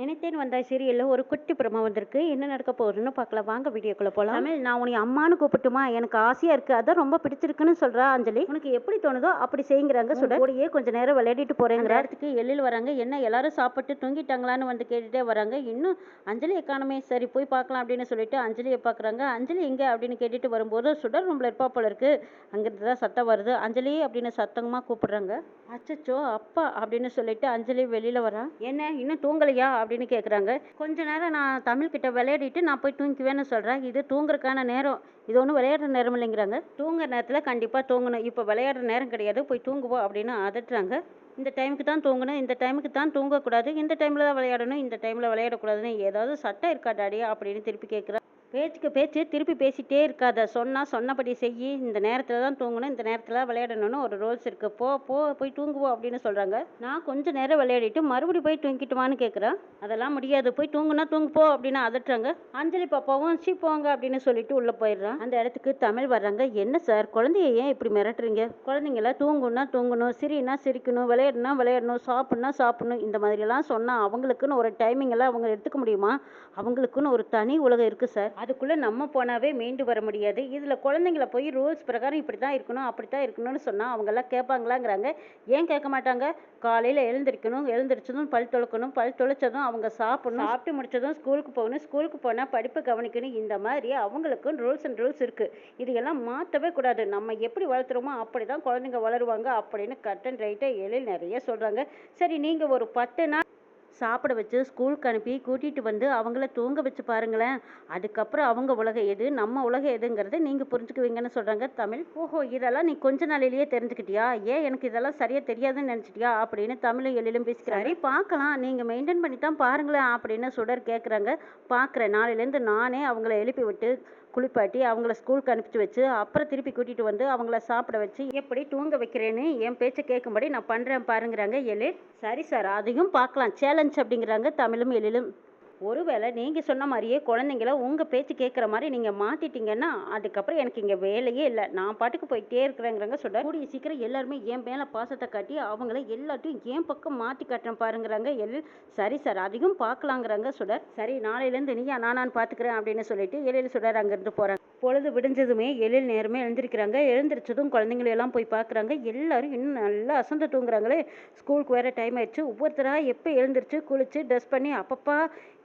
நினைத்தேன் வந்தாய் சீரியலில் ஒரு குட்டி பிரமா வந்திருக்கு. என்ன நடக்க போகுதுன்னு பார்க்கலாம். வாங்க வீடியோக்குள்ள போகலாம் தமிழ் நான் உன்னை அம்மானு கூப்பிட்டுமா? எனக்கு ஆசையா இருக்கு. அதான் ரொம்ப பிடிச்சிருக்குன்னு சொல்றா அஞ்சலி. உனக்கு எப்படி தோணுதோ அப்படி செய்யுங்கிறாங்க சுட கூடயே கொஞ்ச நேரம் விளையாடிட்டு போறேங்கிற. இடத்துக்கு எள்ளில் வராங்க. என்ன எல்லாரும் சாப்பிட்டு தூங்கிட்டாங்களான்னு வந்து கேட்டுட்டே வராங்க. இன்னும் அஞ்சலி எக்கானமே சரி போய் பார்க்கலாம் அப்படின்னு சொல்லிட்டு அஞ்சலியை பார்க்குறாங்க. அஞ்சலி எங்க அப்படின்னு கேட்டுட்டு வரும்போது சுடர் ரூம்ல இருப்பா போல இருக்கு. அங்கிருந்து தான் சத்தம் வருது. அஞ்சலி அப்படின்னு சத்தமா கூப்பிடுறாங்க. அச்சச்சோ அப்பா அப்படின்னு சொல்லிட்டு அஞ்சலி வெளியில வரா. என்ன இன்னும் தூங்கலையா? அப்படின்னு கேட்குறாங்க கொஞ்ச நேரம் நான் தமிழ் கிட்ட விளையாடிட்டு நான் போய் தூங்கிக்குவேன்னு சொல்கிறேன் இது தூங்குறதுக்கான நேரம். இது ஒன்றும் விளையாடுற நேரம் இல்லைங்கிறாங்க. தூங்குற நேரத்தில் கண்டிப்பாக தூங்கணும். இப்போ விளையாடுற நேரம் கிடையாது. போய் தூங்குவோம் அப்படின்னு அதட்டுறாங்க இந்த டைமுக்கு தான் தூங்கணும். இந்த டைமுக்கு தான் தூங்கக்கூடாது. இந்த டைமில் தான் விளையாடணும். இந்த டைமில் விளையாடக்கூடாதுன்னு ஏதாவது சட்டம் இருக்கா டாடி? அப்படின்னு திருப்பி கேட்குறா பேச்சுக்கு பேச்சு திருப்பி பேசிட்டே இருக்காத. சொன்னால் சொன்னபடி செய் இந்த நேரத்தில் தான் தூங்கணும் இந்த நேரத்தில் விளையாடணும்னு ஒரு ரூல்ஸ் இருக்குது போ போ போய் தூங்குவோம் அப்படின்னு சொல்கிறாங்க நான் கொஞ்சம் நேரம் விளையாடிட்டு மறுபடியும் போய் தூங்கிட்டுமான்னு கேட்குறேன் அதெல்லாம் முடியாது. போய் தூங்குனா தூங்கு போ அப்படின்னு அதட்டுறாங்க. அஞ்சலி பாப்பாவும் சி போங்க அப்படின்னு சொல்லிட்டு உள்ளே போயிடுறான். அந்த இடத்துக்கு தமிழ் வர்றாங்க. என்ன சார்? குழந்தைய ஏன் இப்படி மிரட்டுறீங்க? குழந்தைங்கள தூங்குனா தூங்கணும் சிரினா சிரிக்கணும் விளையாடுனா விளையாடணும் சாப்பிட்னா சாப்பிடணும். இந்த மாதிரிலாம் சொன்னால் அவங்களுக்குன்னு ஒரு டைமிங்கெல்லாம் அவங்க எடுத்துக்க முடியுமா? அவங்களுக்குன்னு ஒரு தனி உலகம் இருக்குது சார். அதுக்குள்ளே நம்ம போனாவே மீண்டு வர முடியாது. இதில் குழந்தைங்கள போய் ரூல்ஸ் பிரகாரம் இப்படி தான் இருக்கணும் அப்படி தான் இருக்கணும்னு சொன்னால் அவங்கெல்லாம் கேட்பாங்களாங்கிறாங்க. ஏன் கேட்க மாட்டாங்க? காலையில் எழுந்திருக்கணும் எழுந்திரிச்சதும் பல் துளக்கணும் பல் துளைச்சதும் அவங்க சாப்பிடணும் சாப்பிட்டு முடிச்சதும் ஸ்கூலுக்கு போகணும் ஸ்கூலுக்கு போனால் படிப்பு கவனிக்கணும். இந்த மாதிரி அவங்களுக்கும் ரூல்ஸ் அண்ட் ரூல்ஸ் இருக்குது இதையெல்லாம் மாற்றவே கூடாது. நம்ம எப்படி வளர்த்துறோமோ அப்படி தான் குழந்தைங்க வளருவாங்க அப்படின்னு கட் அண்ட் ரைட்டாக எழில் நிறைய சொல்கிறாங்க சரி நீங்கள் ஒரு பத்து நாள் சாப்பிட வச்சு ஸ்கூலுக்கு அனுப்பி கூட்டிட்டு வந்து அவங்கள தூங்க வச்சு பாருங்களேன். அதுக்கப்புறம் அவங்க உலகம் எது நம்ம உலகம் எதுங்கிறத நீங்க புரிஞ்சுக்குவீங்கன்னு சொல்றாங்க. தமிழ் ஓஹோ இதெல்லாம் நீ கொஞ்ச நாளிலேயே தெரிஞ்சுக்கிட்டியா? ஏன் எனக்கு இதெல்லாம் சரியா தெரியாதுன்னு நினைச்சிட்டியா? அப்படின்னு தமிழும் எழிலும் பேசிக்கிறாரு பார்க்கலாம். நீங்க மெயின்டைன் பண்ணி தான் பாருங்களேன் அப்படின்னு சுடர் கேட்குறாங்க பார்க்குறேன் நாளையிலேருந்து நானே அவங்கள எழுப்பி விட்டு குளிப்பாட்டி அவங்கள ஸ்கூலுக்கு அனுப்பிச்சு வச்சு அப்புறம் திருப்பி கூட்டிட்டு வந்து அவங்கள சாப்பிட வச்சு எப்படி தூங்க வைக்கிறேன்னு என் பேச்சை கேட்கும்படி நான் பண்றேன் பாருங்கிறாங்க எழில். சரி சார் அதையும் பார்க்கலாம். சேலஞ்ச் அப்படிங்கிறாங்க தமிழும் எழிலும். ஒருவேளை நீங்கள் சொன்ன மாதிரியே குழந்தைங்கள உங்கள் பேச்சு கேட்குற மாதிரி நீங்கள் மாற்றிட்டீங்கன்னா அதுக்கப்புறம் எனக்கு இங்கே வேலையே இல்லை. நான் பாட்டுக்கு போயிட்டே இருக்கிறேங்கிறங்க சொல்ல கூடிய சீக்கிரம் எல்லாருமே என் மேலே பாசத்தை காட்டி அவங்கள எல்லாத்தையும் என் பக்கம் மாற்றி காட்டுறேன் பாருங்கிறாங்க. எல் சரி சார் அதையும் பார்க்கலாங்கிறாங்க சுடர் சரி நாளையிலேருந்து நீயா நானான்னு பார்த்துக்கிறேன் அப்படின்னு சொல்லிட்டு எழில் சுடர் அங்கேருந்து போகிறாங்க பொழுது விடிஞ்சதுமே எழில் நேரமே எழுந்திருக்கிறாங்க. எழுந்திரிச்சதும் குழந்தைங்களையெல்லாம் போய் பார்க்குறாங்க. எல்லாரும் இன்னும் நல்லா அசந்து தூங்குறாங்களே. ஸ்கூலுக்கு வேறு டைம் ஆயிடுச்சு. ஒவ்வொருத்தராக எப்போ எழுந்திரிச்சு? குளிச்சு ட்ரெஸ் பண்ணி அப்பப்பா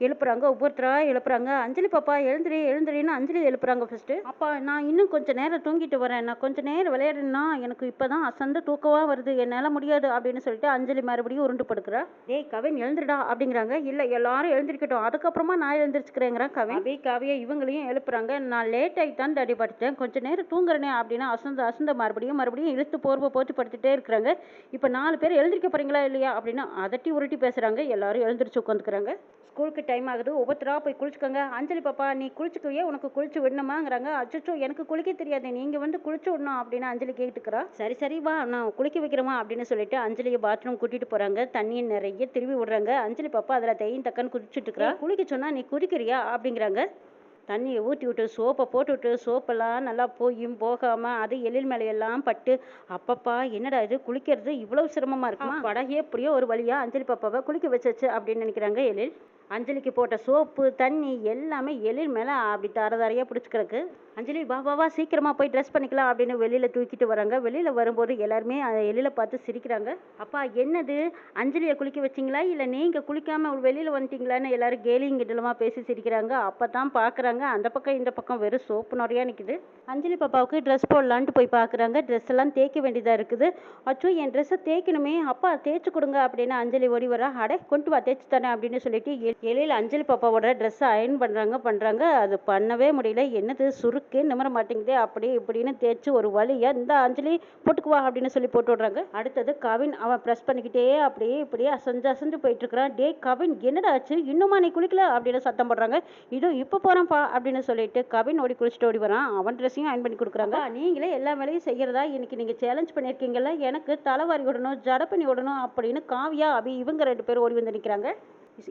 எழுப்புறாங்க. ஒவ்வொருத்தராக எழுப்புறாங்க. அஞ்சலி பாப்பா எழுந்திரி எழுந்திரின்னு அஞ்சலி எழுப்புறாங்க ஃபஸ்ட்டு அப்பா நான் இன்னும் கொஞ்சம் நேரம் தூங்கிட்டு வரேன். நான் கொஞ்சம் நேரம் விளையாடுனா எனக்கு இப்போ தான் அசந்து தூக்கமாக வருது. என்னால் முடியாது அப்படின்னு சொல்லிட்டு அஞ்சலி மறுபடியும் உருண்டு படுக்கிறா. டேய் கவின் எழுந்துடா அப்படிங்கிறாங்க. இல்லை எல்லாரும் எழுந்திருக்கட்டும். அதுக்கப்புறமா நான் எழுந்திரிச்சுக்கிறேங்கிறேன் கவின். அப்படியே காவியா இவங்களையும் எழுப்புறாங்க. நான் லேட்டாக ஆகி தான் தடி படுத்தேன் கொஞ்ச நேரம் தூங்குறேனே அப்படின்னு அசந்து அசந்த மறுபடியும் மறுபடியும் இழுத்து போர்வை போட்டு படுத்துட்டே இருக்கிறாங்க. இப்போ நாலு பேர் எழுந்திருக்க போறீங்களா இல்லையா அப்படின்னு அதட்டி உருட்டி பேசுறாங்க. எல்லாரும் எழுந்திரிச்சு உட்காந்துக்கிறாங்க ஸ்கூலுக்கு டைம் ஆகுது. ஒவ்வொருத்தரா போய் குளிச்சுக்கோங்க. அஞ்சலி பாப்பா நீ குளிச்சுக்குவியே உனக்கு குளிச்சு விடணுமாங்கிறாங்க. அச்சோ எனக்கு குளிக்க தெரியாது. நீங்க வந்து குளிச்சு விடணும் அப்படின்னு அஞ்சலி கேட்டுக்கிறா. சரி சரி வா நான் குளிக்க வைக்கிறேமா அப்படின்னு சொல்லிட்டு அஞ்சலியை பாத்ரூம் கூட்டிட்டு போறாங்க. தண்ணியை நிறைய திருவி விடுறாங்க. அஞ்சலி பாப்பா அதுல தையும் தக்கன்னு குதிச்சுட்டு இருக்கிறா. குளிக்க சொன்னா நீ குதிக்கிறியா அப்படிங்கிறாங்க. தண்ணியை ஊற்றி விட்டு சோப்பை போட்டு விட்டு சோப்பெல்லாம் நல்லா போயும் போகாமல் அது எழில் மேலையெல்லாம் பட்டு அப்பப்பா என்னடா இது குளிக்கிறது இவ்வளவு சிரமமாக இருக்குமா? படகே எப்படியோ ஒரு வழியாக அஞ்சலி பாப்பாவை குளிக்க வச்சாச்சு அப்படின்னு நினைக்கிறாங்க எழில். அஞ்சலிக்கு போட்ட சோப்பு தண்ணி எல்லாமே எழில் மேலே அப்படி தர தரையாக பிடிச்சி கிடக்கு. அஞ்சலி வா வா வா சீக்கிரமா போய் ட்ரெஸ் பண்ணிக்கலாம் அப்படின்னு வெளியில தூக்கிட்டு வராங்க. வெளியில வரும்போது எல்லாருமே எழில பார்த்து சிரிக்கிறாங்க. அப்பா என்னது? அஞ்சலியை குளிக்க வச்சிங்களா? இல்லை நீங்க குளிக்காம வெளியில வந்துட்டீங்களான்னு எல்லாரும் கேலியும் கிட்டலுமா பேசி சிரிக்கிறாங்க. அப்பதான் பார்க்கறாங்க அந்த பக்கம் இந்த பக்கம் வெறும் சோப்பு நிறையா நிக்குது. அஞ்சலி பாப்பாவுக்கு ட்ரெஸ் போடலான்ட்டு போய் பார்க்குறாங்க ட்ரெஸ் எல்லாம் தேய்க்க வேண்டியதாக இருக்குது. அச்சோ என் ட்ரெஸ்ஸை தேய்க்கணுமே. அப்பா தேய்ச்சி கொடுங்க அப்படின்னு அஞ்சலி ஓடி வரா அடே கொண்டு வா தேய்ச்சி தரேன் அப்படின்னு சொல்லிட்டு எ- எழில் அஞ்சலி பாப்பாவோட ட்ரெஸ்ஸை அயர்ன் பண்றாங்க பண்றாங்க. அது பண்ணவே முடியல. என்னது சுருக்கு நிமிர மாட்டேங்குது அப்படி இப்படின்னு தேய்ச்சி ஒரு வழியா இந்த அஞ்சலி போட்டுக்குவா அப்படின்னு சொல்லி போட்டு விடுறாங்க. அடுத்தது கவின் அவன் ப்ரெஸ் பண்ணிக்கிட்டே அப்படியே இப்படியே அசஞ்சு அசஞ்சு போயிட்டு இருக்கிறான். டே கவின் என்னடா ஆச்சு? இன்னுமா நீ குளிக்கல? அப்படின்னு சத்தம் போடுறாங்க. இதோ இப்போ போகிறேன்ப்பா அப்படின்னு சொல்லிட்டு கவின் ஓடி குளிச்சுட்டு ஓடி வரான். அவன் ட்ரெஸ்ஸையும் அயன் பண்ணி கொடுக்குறாங்க. நீங்களே எல்லா வேலையும் செய்யறதா இன்னைக்கு நீங்கள் சேலஞ்ச் பண்ணியிருக்கீங்கல்ல? எனக்கு தலைவாரி விடணும் ஜட பண்ணி விடணும் அப்படின்னு காவியா அபி இவங்க ரெண்டு பேரும் ஓடி வந்து நிற்கிறாங்க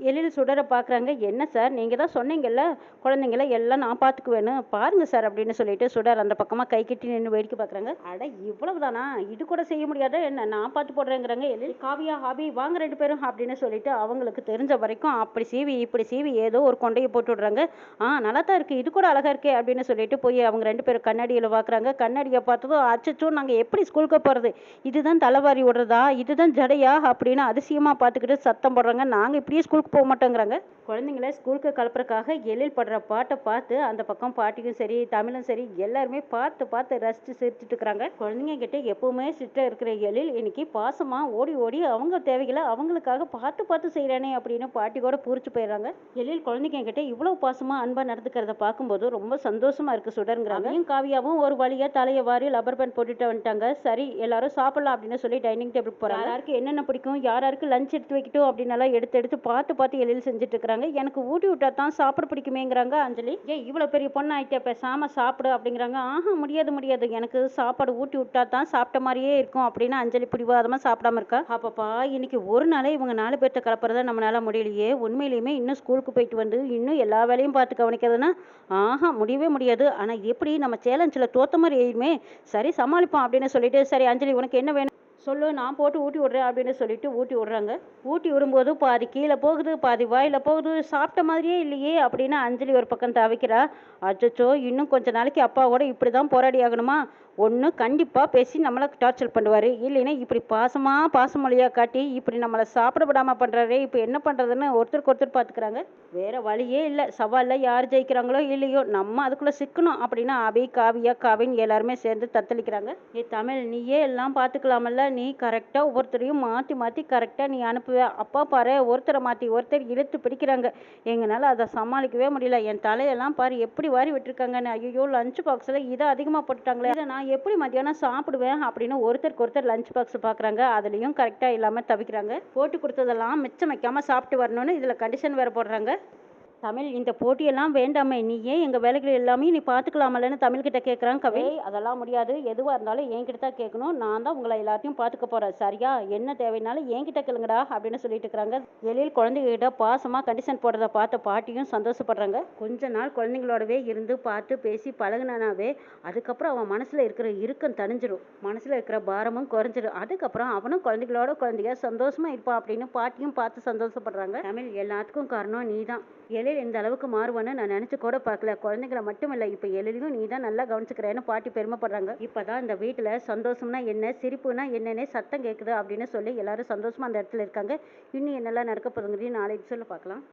எழில் சுடரை பார்க்குறாங்க என்ன சார்? நீங்கள் தான் சொன்னீங்கல்ல குழந்தைங்கள எல்லாம் நான் பார்த்துக்குவேன்னு பாருங்கள் சார் அப்படின்னு சொல்லிட்டு சுடர் அந்த பக்கமாக கை கட்டி நின்று வேடிக்கை பார்க்குறாங்க அட இவ்வளவு தானா இது கூட செய்ய முடியாத என்ன? நான் பார்த்து போடுறேங்கிறாங்க எழில். காவியா ஹாபி வாங்க ரெண்டு பேரும் அப்படின்னு சொல்லிட்டு அவங்களுக்கு தெரிஞ்ச வரைக்கும் அப்படி சீவி இப்படி சீவி ஏதோ ஒரு கொண்டையை போட்டு விடுறாங்க. ஆ நல்லா தான் இருக்குது இது கூட அழகாக இருக்கே அப்படின்னு சொல்லிட்டு போய் அவங்க ரெண்டு பேரும் கண்ணாடியில் பார்க்குறாங்க கண்ணாடியை பார்த்ததும் அச்சச்சோ நாங்கள் எப்படி ஸ்கூலுக்கு போகிறது இதுதான் தலைவாரி விடுறதா இதுதான் ஜடையா? அப்படின்னு அதிசயமாக பார்த்துக்கிட்டு சத்தம் போடுறாங்க. நாங்கள் இப்படியே ஸ்கூலுக்கு போக மாட்டோங்கிறாங்க. குழந்தைங்கள ஸ்கூலுக்கு கலப்புறக்காக எழில் படுற பாட்டை பார்த்து அந்த பக்கம் பாட்டியும் சரி தமிழும் சரி எல்லாருமே பார்த்து பார்த்து ரசித்து சிரிச்சுட்டு இருக்கிறாங்க. குழந்தைங்க கிட்ட எப்பவுமே சிட்ட இருக்கிற எழில் இன்னைக்கு பாசமா ஓடி ஓடி அவங்க தேவைகளை அவங்களுக்காக பார்த்து பார்த்து செய்கிறானே அப்படின்னு பாட்டி கூட பூரிச்சு போயிடுறாங்க. எழில் குழந்தைங்க கிட்ட இவ்வளவு பாசமா அன்பா நடந்துக்கிறத பார்க்கும்போது ரொம்ப சந்தோஷமா இருக்கு சுடருங்கிறாங்க. காவியாவும் ஒரு வழியா தலையை வாரி லப்பர் பேண்ட் போட்டுட்டு வந்துட்டாங்க. சரி எல்லாரும் சாப்பிடலாம் அப்படின்னு சொல்லி டைனிங் டேபிள் போறாங்க. யாருக்கு என்னென்ன பிடிக்கும் யார் யாருக்கு லஞ்ச் எடுத்து வைக்கட்டும் அப்படின்னு எல்லாம் எடுத்து எடுத்து பார்த்து பார்த்து எழில் செஞ்சுட்டு இருக்கிறாங்க எனக்கு ஊட்டி விட்டா தான் சாப்பிட பிடிக்குமேங்கிறாங்க அஞ்சலி. ஏ இவ்வளோ பெரிய பொண்ணு ஆயிட்டே பேசாம சாப்பிடு அப்படிங்கிறாங்க. ஆஹா முடியாது முடியாது. எனக்கு சாப்பாடு ஊட்டி விட்டா தான் சாப்பிட்ட மாதிரியே இருக்கும் அப்படின்னு அஞ்சலி பிடிவாதமா சாப்பிடாம இருக்கா. அப்பப்பா இன்னைக்கு ஒரு நாளே இவங்க நாலு பேர்த்த கலப்புறத நம்மளால முடியலையே. உண்மையிலையுமே இன்னும் ஸ்கூலுக்கு போயிட்டு வந்து இன்னும் எல்லா வேலையும் பார்த்து கவனிக்கிறதுனா ஆஹா முடியவே முடியாது. ஆனா எப்படி நம்ம சேலஞ்சில் தோத்த மாதிரி எயுமே சரி சமாளிப்போம் அப்படின்னு சொல்லிட்டு சரி அஞ்சலி உனக்கு என்ன வேணும்? சொல்லு நான் போட்டு ஊட்டி விட்றேன் அப்படின்னு சொல்லிட்டு ஊட்டி விட்றாங்க. ஊட்டி விடும்போது பாதி கீழே போகுது பாதி வாயில் போகுது. சாப்பிட்ட மாதிரியே இல்லையே அப்படின்னு அஞ்சலி ஒரு பக்கம் தவிக்கிறா. அச்சச்சோ இன்னும் கொஞ்ச நாளைக்கு அப்பா கூட இப்படி தான் போராடி ஆகணுமா? ஒன்று கண்டிப்பாக பேசி நம்மளை டார்ச்சர் பண்ணுவார். இல்லைன்னா இப்படி பாசமாக பாசமொழியாக காட்டி இப்படி நம்மளை சாப்பிட விடாமல் பண்ணுறாரு இப்போ என்ன பண்ணுறதுன்னு ஒருத்தருக்கு ஒருத்தர் பார்த்துக்கிறாங்க வேறு வழியே இல்லை. சவாலில் யார் ஜெயிக்கிறாங்களோ இல்லையோ நம்ம அதுக்குள்ளே சிக்கணும் அப்படின்னா அபி காவியா காவின்னு எல்லாருமே சேர்ந்து தத்தளிக்கிறாங்க. ஏ தமிழ் நீயே எல்லாம் பார்த்துக்கலாமல்ல நீ கரெக்டாக ஒவ்வொருத்தரையும் மாற்றி மாற்றி கரெக்டாக நீ அனுப்புவ. அப்பா பாரு ஒருத்தரை மாற்றி ஒருத்தர் இழுத்து பிடிக்கிறாங்க. எங்களால் அதை சமாளிக்கவே முடியல. என் தலையெல்லாம் பாரு எப்படி வாரி விட்டுருக்காங்கன்னு. ஐயோ லஞ்ச் பாக்ஸில் இதை அதிகமாக போட்டுட்டாங்களே. இதை நான் எப்படி மத்தியானம் சாப்பிடுவேன் அப்படின்னு ஒருத்தருக்கு ஒருத்தர் லஞ்ச் பாக்ஸ் பார்க்குறாங்க அதுலேயும் கரெக்டாக இல்லாமல் தவிக்கிறாங்க. போட்டு கொடுத்ததெல்லாம் மிச்சம் வைக்காமல் சாப்பிட்டு வரணும்னு இதில் கண்டிஷன் வேறு போடுறாங்க. தமிழ் இந்த போட்டியெல்லாம் வேண்டாமே. நீ ஏன் எங்கள் வேலைகள் எல்லாமே நீ பார்த்துக்கலாமலன்னு தமிழ்கிட்ட கேட்குறான் கவி. அதெல்லாம் முடியாது. எதுவாக இருந்தாலும் என்கிட்ட தான் கேட்கணும் நான் தான் உங்களை எல்லாத்தையும் பார்த்துக்க போகிறேன் சரியா? என்ன தேவைனாலும் என்கிட்ட கேளுங்கடா அப்படின்னு சொல்லிட்டு இருக்கிறாங்க. எழில் குழந்தைகிட்ட பாசமாக கண்டிஷன் போடுறத பார்த்த பாட்டியும் சந்தோஷப்படுறாங்க. கொஞ்ச நாள் குழந்தைங்களோடவே இருந்து பார்த்து பேசி பழகுனாவே அதுக்கப்புறம் அவன் மனசில் இருக்கிற இறுக்கம் தணிஞ்சிடும் மனசில் இருக்கிற பாரமும் குறைஞ்சிடும் அதுக்கப்புறம் அவனும் குழந்தைகளோட குழந்தைய சந்தோஷமாக இருப்பான் அப்படின்னு பாட்டியும் பார்த்து சந்தோஷப்படுறாங்க. தமிழ் எல்லாத்துக்கும் காரணம் நீ தான் எழில் இந்த அளவுக்கு மாறுவான்னு நான் நினச்சி கூட பார்க்கல. குழந்தைங்கள மட்டும் இல்லை இப்போ எழிலையும் நீ தான் நல்லா கவனிச்சுக்கிறேன்னு பாட்டி பெருமைப்படுறாங்க. இப்போ தான் இந்த வீட்டில் சந்தோஷம்னா என்ன சிரிப்புனா என்னன்னே சத்தம் கேட்குது அப்படின்னு சொல்லி எல்லாரும் சந்தோஷமாக அந்த இடத்துல இருக்காங்க. இன்னும் என்னெல்லாம் நடக்க போகுதுங்கிறதையும் நாளைக்கு சொல்ல பார்க்கலாம்.